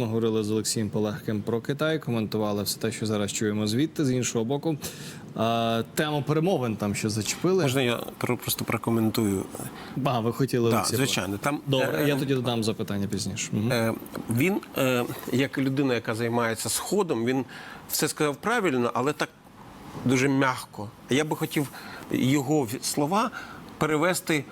Ми говорили з Олексієм Полегким про Китай, коментували все те, що зараз чуємо звідти. З іншого боку, тему перемовин там ще зачепили. Можна я просто прокоментую? А, ви хотіли Олексій, звичайно. Там Добре, е, я тоді додам запитання пізніше. Е, Він, е, як людина, яка займається сходом, він все сказав правильно, але так дуже м'яко. Я би хотів його слова перевести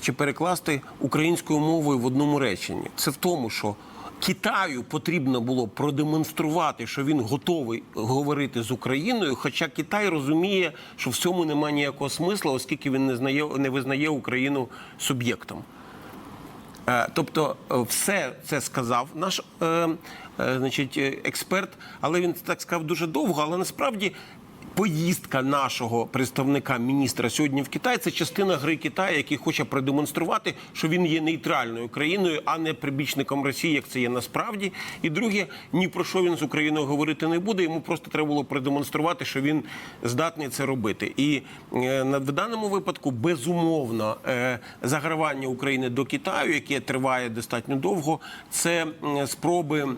чи перекласти українською мовою в одному реченні. Це в тому, що Китаю потрібно було продемонструвати, що він готовий говорити з Україною, хоча Китай розуміє, що в цьому немає ніякого смисла, оскільки він не знає, не визнає Україну суб'єктом. Е, Тобто, е, все це сказав наш е, значить, експерт, але він так сказав дуже довго. Але насправді поїздка нашого представника міністра сьогодні в Китай це частина гри Китаю, який хоче продемонструвати, що він є нейтральною країною, а не прибічником Росії, як це є насправді. І друге, ні про що він з Україною говорити не буде. Йому просто треба було продемонструвати, що він здатний це робити. І е, в даному випадку безумовно е, загравання України до Китаю, яке триває достатньо довго, це спроби.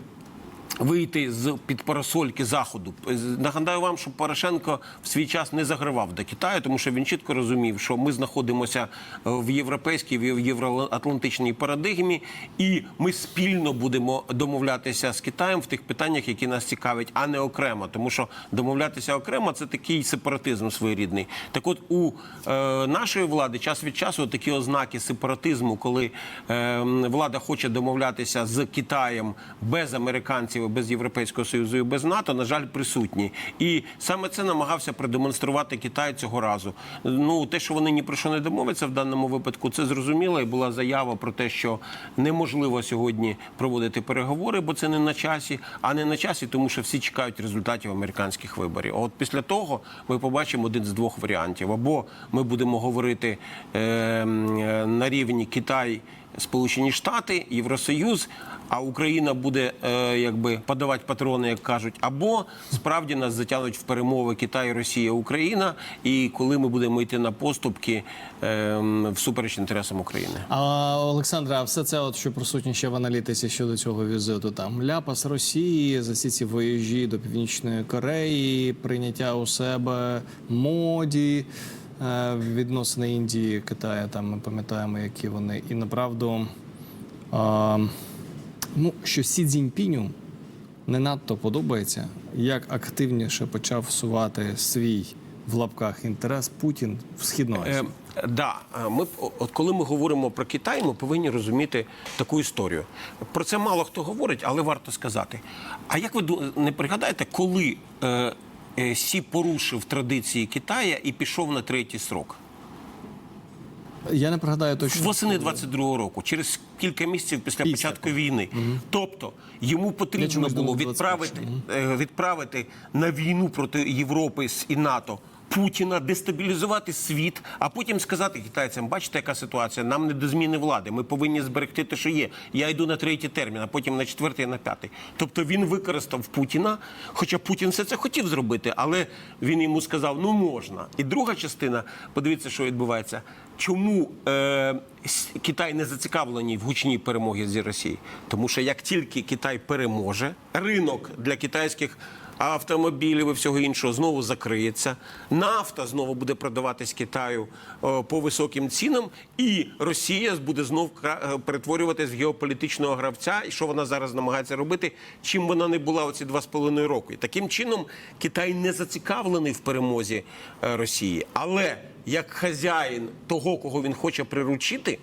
Вийти з під парасольки заходу. Нагадаю вам, що Порошенко в свій час не загравав до Китаю, тому що він чітко розумів, що ми знаходимося е, в європейській в євроатлантичній парадигмі, і ми спільно будемо домовлятися з Китаєм в тих питаннях, які нас цікавлять, а не окремо. Тому що домовлятися окремо це такий сепаратизм своєрідний. Так, от у е, нашої влади час від часу такі ознаки сепаратизму, коли е, влада хоче домовлятися з Китаєм без американців, без Європейського союзу і без НАТО, на жаль, присутні. І саме це намагався продемонструвати Китай цього разу. Ну те, що вони ні про що не домовляться в даному випадку, це зрозуміло. І була заява про те, що неможливо сьогодні проводити переговори, бо це не на часі, а не на часі, тому що всі чекають результатів американських виборів. От після того ми побачимо один з двох варіантів: або ми будемо говорити е, е, на рівні Китай. Сполучені Штати, Євросоюз, а Україна буде е, якби подавати патрони, як кажуть, або справді нас затягнуть в перемови Китай, Росія, Україна. І коли ми будемо йти на поступки е, всупереч інтересам України. А Олександра, все це, от що присутні ще в аналітиці щодо цього візиту, там ляпас Росії, за всі ці вояжі до Північної Кореї, прийняття у себе моді. Е, Відносини Індії, Китаю, там ми пам'ятаємо, які вони. І направду, ну, що Сі Цзіньпіню не надто подобається, як активніше почав всувати свій в лапках інтерес Путін в Східну Азію. Е, да, е, ми от коли ми говоримо про Китай, ми повинні розуміти таку історію. Про це мало хто говорить, але варто сказати. А як ви не пригадаєте, коли е, Сі порушив традиції Китая і пішов на третій срок? Я не пригадаю точно. Восени 22-го року, через кілька місяців після Після початку війни. Тобто йому потрібно було відправити, 21-го. е, відправити на війну проти Європи і НАТО. Путіна дестабілізувати світ, а потім сказати китайцям: бачите, яка ситуація? Нам не до зміни влади. Ми повинні зберегти те, що є. Я йду на третій термін, а потім на четвертий, на п'ятий. Тобто він використав Путіна, хоча Путін все це хотів зробити, але він йому сказав: ну можна. І друга частина, подивіться, що відбувається. Чому е, Китай не зацікавлений в гучній перемогі зі Росії? Тому що як тільки Китай переможе, ринок для китайських автомобілів і всього іншого знову закриється. Нафта знову буде продаватись Китаю е, по високим цінам, і Росія буде знов е, перетворюватись в геополітичного гравця. І що вона зараз намагається робити? Чим вона не була оці два з половиною роки? Таким чином Китай не зацікавлений в перемозі е, Росії, але як хазяїн того, кого він хоче приручити,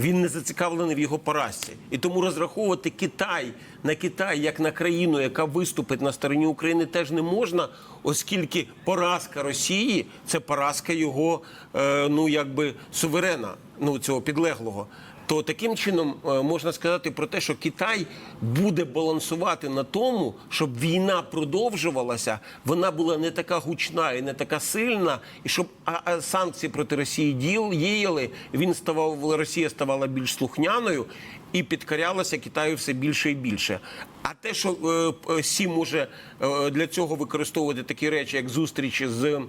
він не зацікавлений в його поразці. І тому розраховувати Китай на Китай як на країну, яка виступить на стороні України, теж не можна, оскільки поразка Росії це поразка його е, ну якби суверена, ну цього підлеглого. То таким чином е, можна сказати про те, що Китай буде балансувати на тому, щоб війна продовжувалася, вона була не така гучна і не така сильна, і щоб санкції проти Росії діяли, він ставав Росія ставала більш слухняною і підкорялася Китаю все більше і більше. А те, що е, Сі може е, для цього використовувати такі речі, як зустрічі з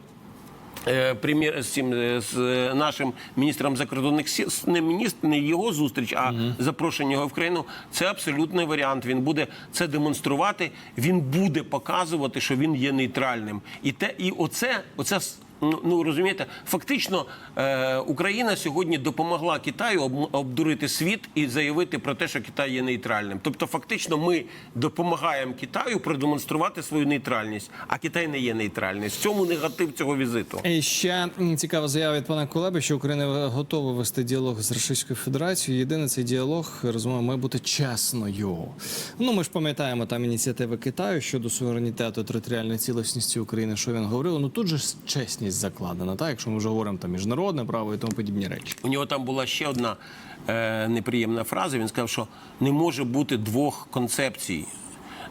прем'єр з цим е, з е, нашим міністром закордонних сіл не міністр, не його зустріч, а запрошення його в країну. Це абсолютний варіант. Він буде це демонструвати. Він буде показувати, що він є нейтральним. І те, і оце, оце ну, ну розумієте, фактично е, Україна сьогодні допомогла Китаю об, обдурити світ і заявити про те, що Китай є нейтральним. Тобто, фактично, ми допомагаємо Китаю продемонструвати свою нейтральність, а Китай не є нейтральний. В цьому негатив цього візиту. І ще цікава заява від пана Кулеби, що Україна готова вести діалог з Російською Федерацією. Єдине цей діалог розумію, має бути чесною. Ну ми ж пам'ятаємо там ініціативи Китаю щодо суверенітету територіальної цілісності України. Що він говорив? Ну тут же ж чесність закладена, так якщо ми вже говоримо там міжнародне право і тому подібні речі. У нього там була ще одна е, неприємна фраза. Він сказав, що не може бути двох концепцій,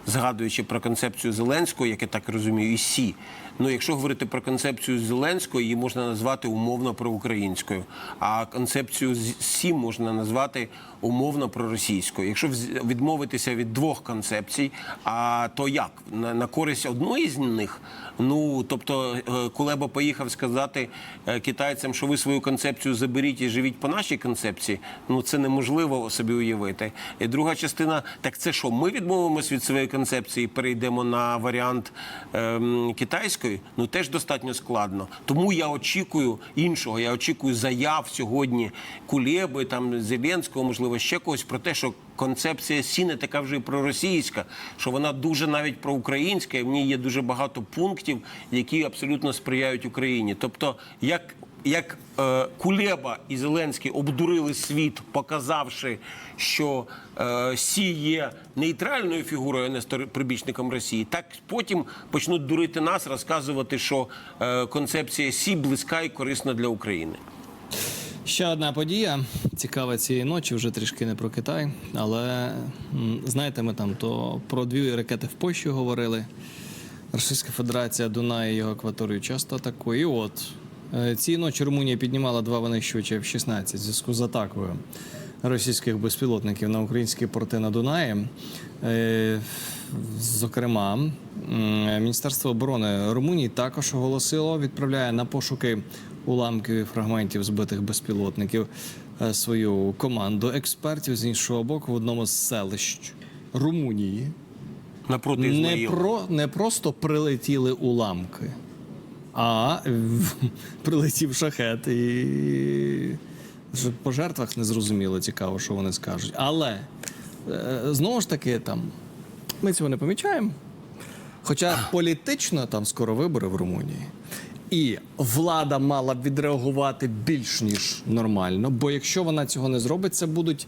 згадуючи про концепцію Зеленського, як я так розумію, і Сі. Ну, якщо говорити про концепцію Зеленського, її можна назвати умовно проукраїнською, а концепцію з- Сі можна назвати умовно проросійською. Якщо відмовитися від двох концепцій, а то як на, на користь одної з них? Ну тобто е, Кулеба поїхав сказати е, китайцям, що ви свою концепцію заберіть і живіть по нашій концепції. Ну це неможливо собі уявити. І друга частина, так це що? Ми відмовимося від своєї концепції, перейдемо на варіант ем, китайської. Ну теж достатньо складно. Тому я очікую іншого. Я очікую заяв сьогодні Кулєби, там Зеленського, можливо, ще когось про те, що концепція Сі така вже і проросійська, що вона дуже навіть проукраїнська, і в ній є дуже багато пунктів, які абсолютно сприяють Україні. Тобто, як як е, Кулеба і Зеленський обдурили світ, показавши, що е, Сі є нейтральною фігурою, а не прибічником Росії, так потім почнуть дурити нас, розказувати, що е, концепція Сі близька і корисна для України. Ще одна подія цікава цієї ночі, вже трішки не про Китай, але знаєте, ми там то про дві ракети в Польщі говорили. Російська Федерація Дунай і його акваторію часто атакує. І от цієї ночі Румунія піднімала два винищувачі F-16 в зв'язку з атакою російських безпілотників на українські порти на Дунаї. Е, Зокрема, Міністерство оборони Румунії також оголосило, відправляє на пошуки уламків і фрагментів збитих безпілотників е, свою команду експертів з іншого боку в одному з селищ Румунії. Напроти Не, про, не просто прилетіли уламки, а прилетів шахет і по жертвах не зрозуміло, цікаво, що вони скажуть. Але е, знову ж таки, там ми цього не помічаємо. Хоча політично там скоро вибори в Румунії. І влада мала б відреагувати більш ніж нормально. Бо якщо вона цього не зробить, це будуть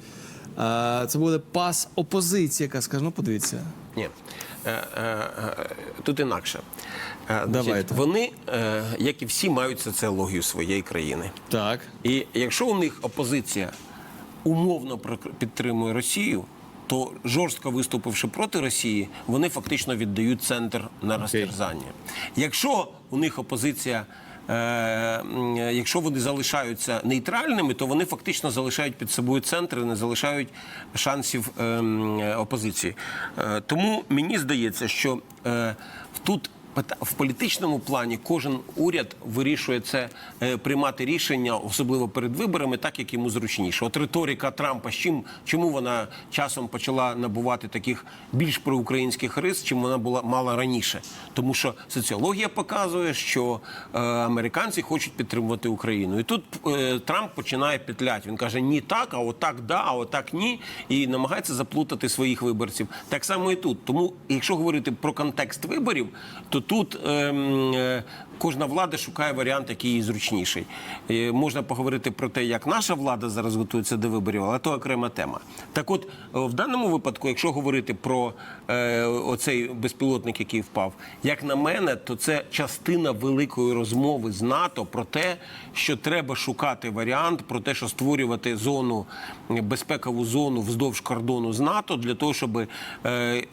е, це буде пас опозиції, яка скаже: ну подивіться, Ні. Е, е, е, Тут інакше. Давайте. Вони, як і всі, мають соціологію своєї країни. так. І якщо у них опозиція умовно підтримує Росію, то жорстко виступивши проти Росії, вони фактично віддають центр на розтерзання. Якщо у них опозиція. Е, Якщо вони залишаються нейтральними, то вони фактично залишають під собою центр не залишають шансів е, м, е, опозиції. Е, Тому мені здається, що е, тут В політичному плані кожен уряд вирішує це е, приймати рішення, особливо перед виборами, так як йому зручніше. От риторика Трампа, з чим чому вона часом почала набувати таких більш проукраїнських рис, чим вона була мала раніше, тому що соціологія показує, що е, американці хочуть підтримувати Україну, і тут е, Трамп починає петлять. Він каже: ні, так, а отак да, а отак ні, і намагається заплутати своїх виборців. Так само і тут. Тому, якщо говорити про контекст виборів, то тут ем, е, кожна влада шукає варіант, який їй зручніший. Е, можна поговорити про те, як наша влада зараз готується до виборів, але то окрема тема. Так от, е, в даному випадку, якщо говорити про е, оцей безпілотник, який впав, як на мене, то це частина великої розмови з НАТО про те, що треба шукати варіант, про те, що створювати зону, безпекову зону вздовж кордону з НАТО для того, щоб е,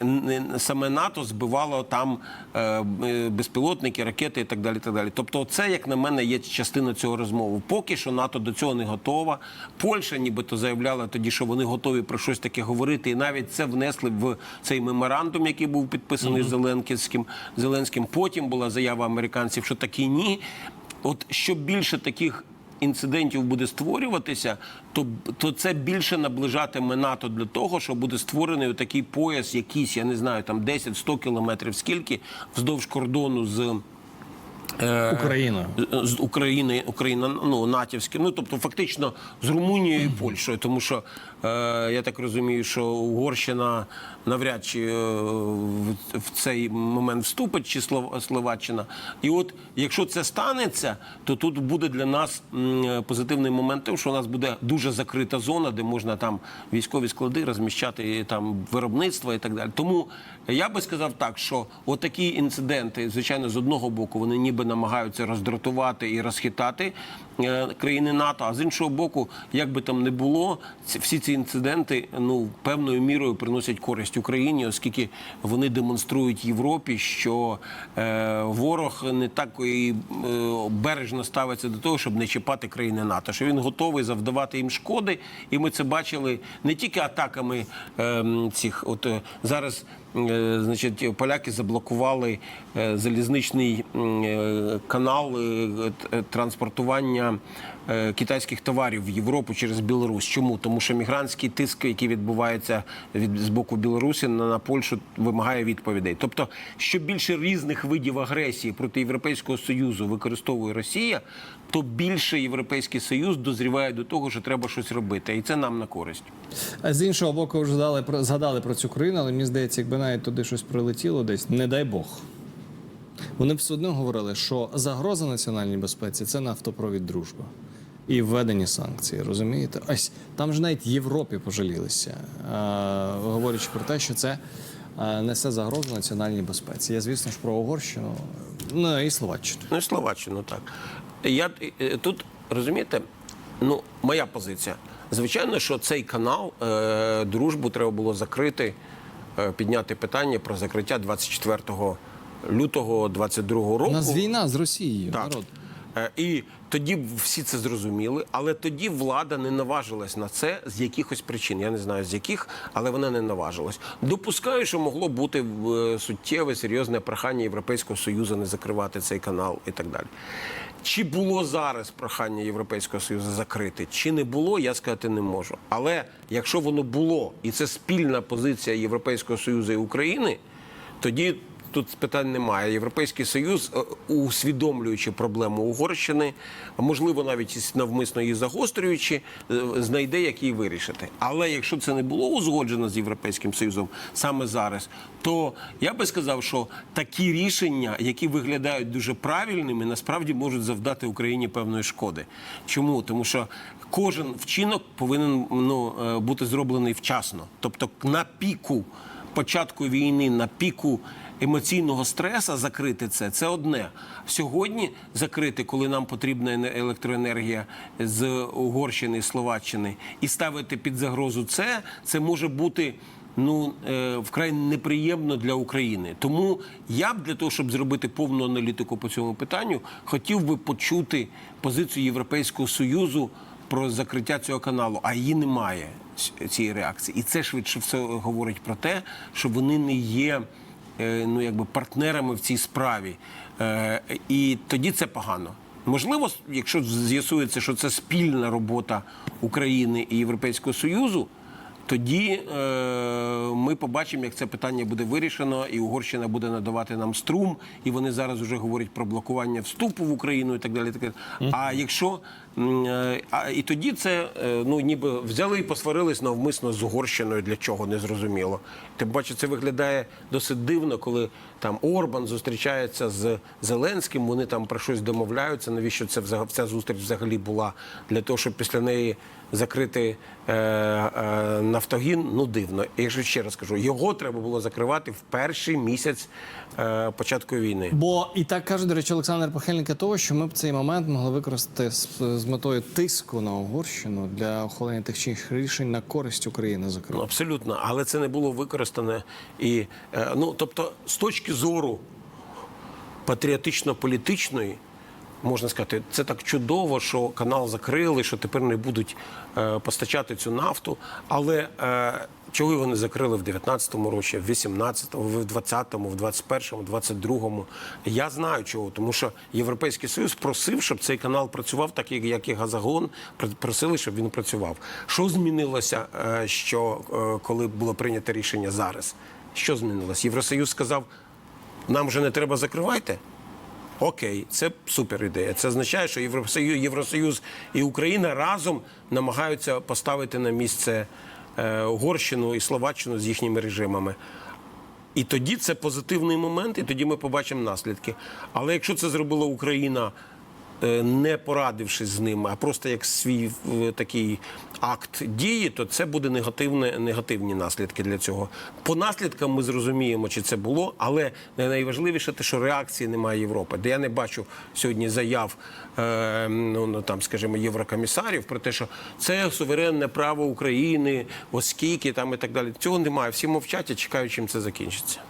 саме НАТО збивало там е, безпілотники, ракети і так далі. Так далі. Тобто, це, як на мене, є частина цього розмови. Поки що НАТО до цього не готова. Польща, нібито заявляла тоді, що вони готові про щось таке говорити, і навіть це внесли в цей меморандум, який був підписаний Зеленським. Зеленським. Потім була заява американців, що такі ні. от що більше таких інцидентів буде створюватися, то, то це більше наближатиме НАТО для того, що буде створений такий пояс, якийсь, я не знаю, там 10-100 кілометрів, скільки вздовж кордону з. Е, Україною. з України, Україна ну натівським, ну тобто фактично з Румунією і Польщею, тому що е, я так розумію, що Угорщина навряд чи е, в, цей момент вступить, чи Слов- Словаччина. І от якщо це станеться, то тут буде для нас е, позитивний момент, тим, що у нас буде дуже закрита зона, де можна там військові склади розміщати там виробництво і так далі. Тому я би сказав так, що отакі інциденти, звичайно, з одного боку, вони ніби намагаються роздратувати і розхитати е, країни НАТО. А з іншого боку, як би там не було, всі ці інциденти ну певною мірою приносять користь Україні, оскільки вони демонструють Європі, що е, ворог не так і е, бережно ставиться до того, щоб не чіпати країни НАТО. Що він готовий завдавати їм шкоди, і ми це бачили не тільки атаками е, цих, от е, зараз. Е, Значить, поляки заблокували е, залізничний е, канал транспортування китайських товарів в Європу через Білорусь. Чому? Тому що мігрантський тиск, який відбувається від з боку Білорусі на, на Польщу, вимагає відповідей. Тобто, що більше різних видів агресії проти Європейського союзу використовує Росія, то більше Європейський Союз дозріває до того, що треба щось робити, і це нам на користь. З іншого боку, вже згадали про згадали про цю країну, але мені здається, якби навіть туди щось прилетіло десь, не дай Бог. Вони все одно говорили, що загроза національній безпеці це нафтопровід дружба. І введені санкції, розумієте? Ось там ж навіть Європі пожалілися, говорячи про те, що це несе загрозу національній безпеці. Я, звісно ж, про Угорщину, ну і Словаччину. Ну і Словаччину, так. Я е, тут розумієте, ну моя позиція. Звичайно, що цей канал е, дружбу треба було закрити, е, підняти питання про закриття 24 лютого 22 року. У нас війна з Росією, Так. народ. Е, І тоді всі це зрозуміли, але тоді влада не наважилась на це з якихось причин. Я не знаю з яких, але вона не наважилась. Допускаю, що могло бути е, суттєве серйозне прохання Європейського союзу не закривати цей канал і так далі. Чи було зараз прохання Європейського союзу закрити, чи не було, я сказати не можу. Але якщо воно було, і це спільна позиція Європейського союзу і України, тоді тут питань немає. Європейський союз, е, усвідомлюючи проблему Угорщини, можливо навіть навмисно її загострюючи, е, знайде, як її вирішити. Але якщо це не було узгоджено з європейським союзом саме зараз, то я би сказав, що такі рішення, які виглядають дуже правильними, насправді можуть завдати Україні певної шкоди. Чому? Тому що кожен вчинок повинен ну, е, бути зроблений вчасно, тобто на піку початку війни на піку емоційного стреса закрити це це одне. Сьогодні закрити, коли нам потрібна ене- електроенергія з Угорщини і Словаччини, і ставити під загрозу це, це може бути. Ну е, вкрай неприємно для України. Тому я б для того, щоб зробити повну аналітику по цьому питанню, хотів би почути позицію Європейського союзу про закриття цього каналу, а її немає цієї реакції. І це швидше все говорить про те, що вони не є ну, якби партнерами в цій справі. Е, І тоді це погано. Можливо, якщо з'ясується, що це спільна робота України і Європейського Союзу. Тоді е, ми побачимо, як це питання буде вирішено, і Угорщина буде надавати нам струм, і вони зараз вже говорять про блокування вступу в Україну і так далі. Так далі. А якщо е, а, і тоді це е, ну ніби взяли і посварились навмисно з Угорщиною, для чого не зрозуміло. Тим паче, це виглядає досить дивно, коли там Орбан зустрічається з Зеленським. Вони там про щось домовляються. Навіщо це ця зустріч взагалі була для того, щоб після неї закрити е, е, Нафтогін? Ну дивно. І Якщо ще раз кажу, його треба було закривати в перший місяць е, початку війни. Бо і так каже, до речі, Олександр Похильника того, що ми б цей момент могли використати з, з метою тиску на Угорщину для ухвалення тих чи інших рішень на користь України, Ну, абсолютно, але це не було використане. І, е, ну, тобто, з точки зору патріотично-політичної, можна сказати, це так чудово, що канал закрили, що тепер не будуть е, постачати цю нафту. Але е, Чого його не закрили в 19-му році, в 18-му, в 20-му, в 21-му, в 22-му? Я знаю чого, тому що Європейський Союз просив, щоб цей канал працював так, як- і Газагон, просили, щоб він працював. Що змінилося, е, що коли було прийнято рішення зараз? Що змінилося? Євросоюз сказав, нам вже не треба закривайте. Окей, це супер ідея. Це означає, що Євросоюз, Євросоюз і Україна разом намагаються поставити на місце е, Угорщину і Словаччину з їхніми режимами. І тоді це позитивний момент, і тоді ми побачимо наслідки. Але якщо це зробила Україна, не порадившись з ними, а просто як свій е, такий акт дії, то це буде негативне, негативні наслідки для цього. По наслідкам ми зрозуміємо, чи це було, але найважливіше те, що реакції немає Європи, де я не бачу сьогодні заяв, е, ну ну, там, скажімо, єврокомісарів про те, що це суверенне право України, оскільки там і так далі. Цього немає. Всі мовчать і чекають, чим це закінчиться.